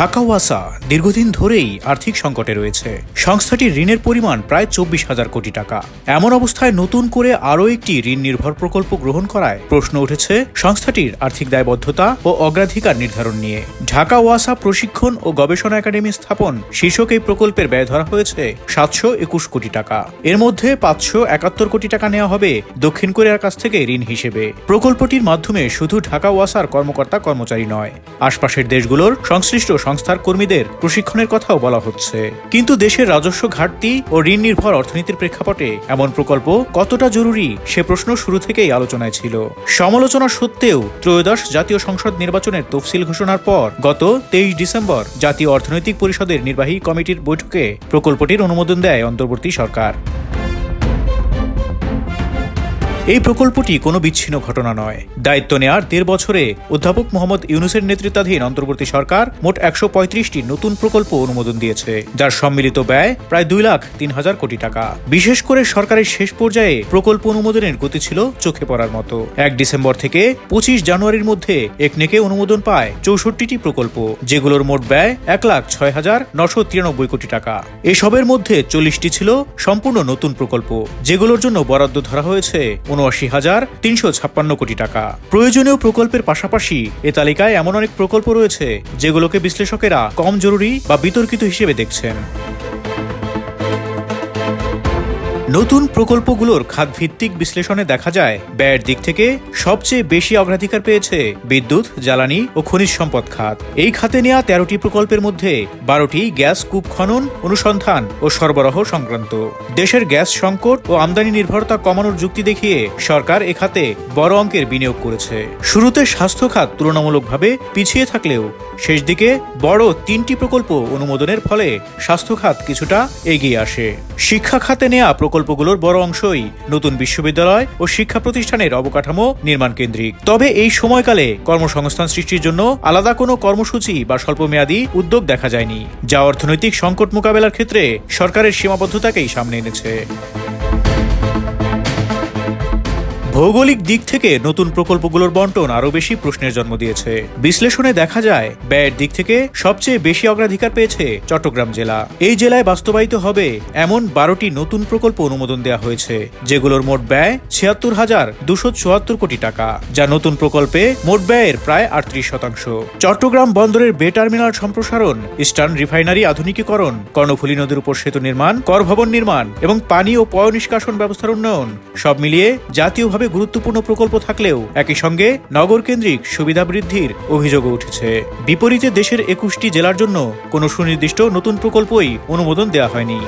ঢাকা ওয়াসা দীর্ঘদিন ধরেই আর্থিক সংকটে রয়েছে। সংস্থাটির ঋণের পরিমাণ প্রায় চব্বিশ হাজার কোটি টাকা। এমন অবস্থায় নতুন করে আরও একটি ঋণ নির্ভর প্রকল্প গ্রহণ করায় প্রশ্ন উঠেছে সংস্থাটির আর্থিক দায়বদ্ধতা ও অগ্রাধিকার নির্ধারণ নিয়ে। ঢাকা ওয়াসা প্রশিক্ষণ ও গবেষণা একাডেমি স্থাপন শীর্ষক এই প্রকল্পের ব্যয় ধরা হয়েছে সাতশো একুশ কোটি টাকা। এর মধ্যে পাঁচশো একাত্তর কোটি টাকা নেওয়া হবে দক্ষিণ কোরিয়ার কাছ থেকে ঋণ হিসেবে। প্রকল্পটির মাধ্যমে শুধু ঢাকা ওয়াসার কর্মকর্তা কর্মচারী নয়, আশপাশের দেশগুলোর সংশ্লিষ্ট সংস্থার কর্মীদের প্রশিক্ষণের কথাও বলা হচ্ছে। কিন্তু দেশের রাজস্ব ঘাটতি ও ঋণ নির্ভর অর্থনীতির প্রেক্ষাপটে এমন প্রকল্প কতটা জরুরি সে প্রশ্ন শুরু থেকেই আলোচনায় ছিল। সমালোচনা সত্ত্বেও ত্রয়োদশ জাতীয় সংসদ নির্বাচনের তফসিল ঘোষণার পর গত তেইশ ডিসেম্বর জাতীয় অর্থনৈতিক পরিষদের নির্বাহী কমিটির বৈঠকে প্রকল্পটির অনুমোদন দেয় অন্তর্বর্তী সরকার। এই প্রকল্পটি কোনো বিচ্ছিন্ন ঘটনা নয়। দায়িত্ব নেয়ার দেড় বছরে অধ্যাপক মোহাম্মদ ইউনুসের নেতৃত্বাধীন অন্তর্বর্তী সরকার মোট একশো পঁয়ত্রিশটি নতুন প্রকল্প অনুমোদন দিয়েছে। যার সম্মিলিত ব্যয় প্রায় দুই লাখ তিন হাজার কোটি টাকা। বিশেষ করে সরকারের শেষ পর্যায়ে প্রকল্প অনুমোদনের গতি ছিল চোখে পড়ার মতো। এক ডিসেম্বর থেকে পঁচিশ জানুয়ারির মধ্যে একনেকে অনুমোদন পায় চৌষট্টিটি প্রকল্প, যেগুলোর মোট ব্যয় এক লাখ ছয় হাজার নশো তিরানব্বই কোটি টাকা। এসবের মধ্যে চল্লিশটি ছিল সম্পূর্ণ নতুন প্রকল্প, যেগুলোর জন্য বরাদ্দ ধরা হয়েছে উনআশি হাজার তিনশো ছাপ্পান্ন কোটি টাকা। প্রয়োজনীয় প্রকল্পের পাশাপাশি এ তালিকায় এমন অনেক প্রকল্প রয়েছে যেগুলোকে বিশ্লেষকেরা কম জরুরি বা বিতর্কিত হিসেবে দেখছেন। নতুন প্রকল্পগুলোর খাতভিত্তিক বিশ্লেষণে দেখা যায়, ব্যয়ের দিক থেকে সবচেয়ে বেশি অগ্রাধিকার পেয়েছে বিদ্যুৎ, জ্বালানি ও খনিজ সম্পদ খাত। এই খাতে নেওয়া তেরোটি প্রকল্পের মধ্যে বারোটি গ্যাস কূপ খনন, অনুসন্ধান ও সরবরাহ সংক্রান্ত। দেশের গ্যাস সংকট ও আমদানি নির্ভরতা কমানোর যুক্তি দেখিয়ে সরকার এ খাতে বড় অঙ্কের বিনিয়োগ করেছে। শুরুতে স্বাস্থ্য খাত তুলনামূলকভাবে পিছিয়ে থাকলেও শেষ দিকে বড় তিনটি প্রকল্প অনুমোদনের ফলে স্বাস্থ্য খাত কিছুটা এগিয়ে আসে। শিক্ষা খাতে নেওয়া প্রকল্পগুলোর বড় অংশই নতুন বিশ্ববিদ্যালয় ও শিক্ষা প্রতিষ্ঠানের অবকাঠামো নির্মাণ কেন্দ্রিক। তবে এই সময়কালে কর্মসংস্থান সৃষ্টির জন্য আলাদা কোনো কর্মসূচি বা স্বল্পমেয়াদী উদ্যোগ দেখা যায়নি, যা অর্থনৈতিক সংকট মোকাবেলার ক্ষেত্রে সরকারের সীমাবদ্ধতাকেই সামনে এনেছে। ভৌগোলিক দিক থেকে নতুন প্রকল্পগুলোর বন্টন আরও বেশি প্রশ্নের জন্ম দিয়েছে। বিশ্লেষণে দেখা যায়, ব্যয়ের দিক থেকে সবচেয়ে বেশি অগ্রাধিকার পেয়েছে চট্টগ্রাম জেলা। এই জেলায় বাস্তবায়িত হবে এমন বারোটি নতুন প্রকল্প অনুমোদন দেওয়া হয়েছে, যেগুলোর মোট ব্যয় ছিয়াত্তর হাজার দুশো চুয়াত্তর কোটি টাকা, যা নতুন প্রকল্পে মোট ব্যয়ের প্রায় আটত্রিশ শতাংশ। চট্টগ্রাম বন্দরের বে টার্মিনাল সম্প্রসারণ, ইস্টার্ন রিফাইনারি আধুনিকীকরণ, কর্ণফুলী নদীর উপর সেতু নির্মাণ, কর ভবন নির্মাণ এবং পানি ও পয় নিষ্কাশন ব্যবস্থার উন্নয়ন, সব মিলিয়ে জাতীয়ভাবে গুরুত্বপূর্ণ প্রকল্প থাকলেও একই সঙ্গে নগর কেন্দ্রিক সুবিধা বৃদ্ধির অভিযোগ উঠেছে। বিপরীতে দেশের একুশটি জেলার জন্য কোনো সুনির্দিষ্ট নতুন প্রকল্পই অনুমোদন দেওয়া হয়নি।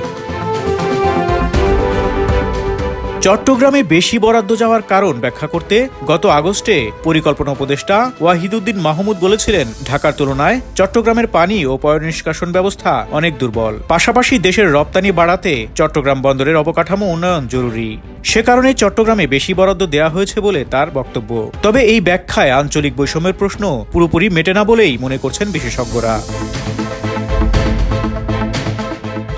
চট্টগ্রামে বেশি বরাদ্দ যাওয়ার কারণ ব্যাখ্যা করতে গত আগস্টে পরিকল্পনা উপদেষ্টা ওয়াহিদুদ্দিন মাহমুদ বলেছিলেন, ঢাকার তুলনায় চট্টগ্রামের পানি ও পয়ঃনিষ্কাশন ব্যবস্থা অনেক দুর্বল। পাশাপাশি দেশের রপ্তানি বাড়াতে চট্টগ্রাম বন্দরের অবকাঠামো উন্নয়ন জরুরি। সে কারণে চট্টগ্রামে বেশি বরাদ্দ দেওয়া হয়েছে বলে তার বক্তব্য। তবে এই ব্যাখ্যায় আঞ্চলিক বৈষম্যের প্রশ্ন পুরোপুরি মেটে না বলেই মনে করছেন বিশেষজ্ঞরা।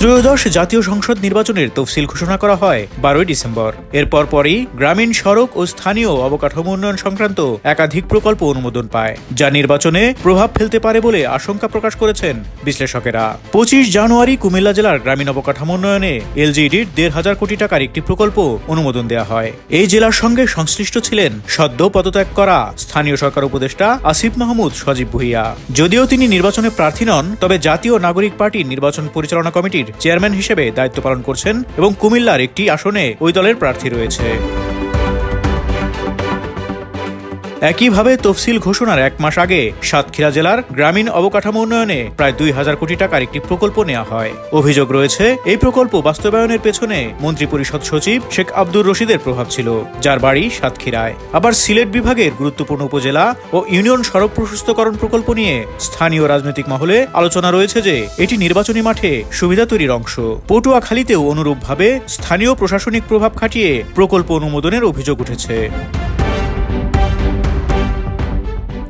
ত্রয়োদশ জাতীয় সংসদ নির্বাচনের তফসিল ঘোষণা করা হয় বারোই ডিসেম্বর। এরপর পরই গ্রামীণ সড়ক ও স্থানীয় অবকাঠামো উন্নয়ন সংক্রান্ত একাধিক প্রকল্প অনুমোদন পায়, যা নির্বাচনে প্রভাব ফেলতে পারে বলে আশঙ্কা প্রকাশ করেছেন বিশ্লেষকেরা। পঁচিশ জানুয়ারি কুমিল্লা জেলার গ্রামীণ অবকাঠামো উন্নয়নে এলজিডির দেড় হাজার কোটি টাকার একটি প্রকল্প অনুমোদন দেওয়া হয়। এই জেলার সঙ্গে সংশ্লিষ্ট ছিলেন সদ্য পদত্যাগ করা স্থানীয় সরকার উপদেষ্টা আসিফ মাহমুদ সজীব ভুইয়া। যদিও তিনি নির্বাচনে প্রার্থী নন, তবে জাতীয় নাগরিক পার্টির নির্বাচন পরিচালনা কমিটির চেয়ারম্যান হিসেবে দায়িত্ব পালন করছেন এবং কুমিল্লার একটি আসনে ওই দলের প্রার্থী রয়েছে। একইভাবে তফসিল ঘোষণার এক মাস আগে সাতক্ষীরা জেলার গ্রামীণ অবকাঠামো উন্নয়নে প্রায় দুই হাজার কোটি টাকার একটি প্রকল্প নেওয়া হয়। অভিযোগ রয়েছে, এই প্রকল্প বাস্তবায়নের পেছনে মন্ত্রিপরিষদ সচিব শেখ আব্দুর রশিদের প্রভাব ছিল, যার বাড়ি সাতক্ষীরায়। আবার সিলেট বিভাগের গুরুত্বপূর্ণ উপজেলা ও ইউনিয়ন সড়ক প্রশস্তকরণ প্রকল্প নিয়ে স্থানীয় রাজনৈতিক মহলে আলোচনা রয়েছে যে, এটি নির্বাচনী মাঠে সুবিধা তৈরির অংশ। পটুয়াখালীতেও অনুরূপভাবে স্থানীয় প্রশাসনিক প্রভাব খাটিয়ে প্রকল্প অনুমোদনের অভিযোগ উঠেছে।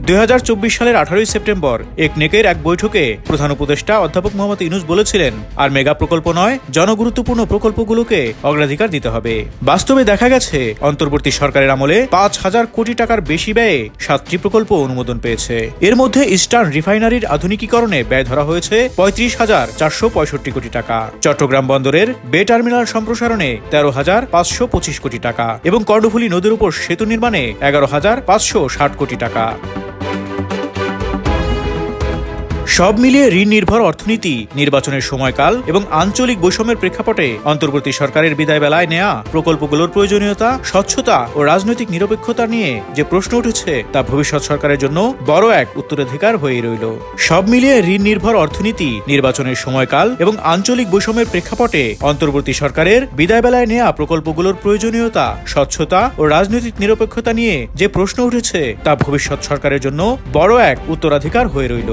দুই হাজার চব্বিশ সালের আঠারোই সেপ্টেম্বর একনেকের এক বৈঠকে প্রধান উপদেষ্টা অধ্যাপক মোহাম্মদ ইনুস বলেছিলেন, আর মেগা প্রকল্প নয়, জনগুরুত্বপূর্ণ প্রকল্পগুলোকে অগ্রাধিকার দিতে হবে। বাস্তবে দেখা গেছে, অন্তর্বর্তী সরকারের আমলে পাঁচ হাজার কোটি টাকার বেশি ব্যয়ে সাতটি প্রকল্প অনুমোদন পেয়েছে। এর মধ্যে ইস্টার্ন রিফাইনারির আধুনিকীকরণে ব্যয় ধরা হয়েছে পঁয়ত্রিশ হাজার চারশো পঁয়ষট্টি কোটি টাকা। চট্টগ্রাম বন্দরের বে টার্মিনাল সম্প্রসারণে তেরো হাজার পাঁচশো পঁচিশ কোটি টাকা এবং কর্ণফুলী নদীর উপর সেতু নির্মাণে এগারো হাজার পাঁচশো ষাট কোটি টাকা। সব মিলিয়ে ঋণ নির্ভর অর্থনীতি, নির্বাচনের সময়কাল এবং আঞ্চলিক বৈষম্যের প্রেক্ষাপটে অন্তর্বর্তী সরকারের বিদায় বেলায় নেয়া প্রকল্পগুলোর প্রয়োজনীয়তা, স্বচ্ছতা ও রাজনৈতিক নিরপেক্ষতা নিয়ে যে প্রশ্ন উঠেছে তা ভবিষ্যৎ সরকারের জন্য বড় এক উত্তরাধিকার হয়ে রইল। সব মিলিয়ে ঋণ নির্ভর অর্থনীতি, নির্বাচনের সময়কাল এবং আঞ্চলিক বৈষম্যের প্রেক্ষাপটে অন্তর্বর্তী সরকারের বিদায় বেলায় নেয়া প্রকল্পগুলোর প্রয়োজনীয়তা, স্বচ্ছতা ও রাজনৈতিক নিরপেক্ষতা নিয়ে যে প্রশ্ন উঠেছে তা ভবিষ্যৎ সরকারের জন্য বড় এক উত্তরাধিকার হয়ে রইল।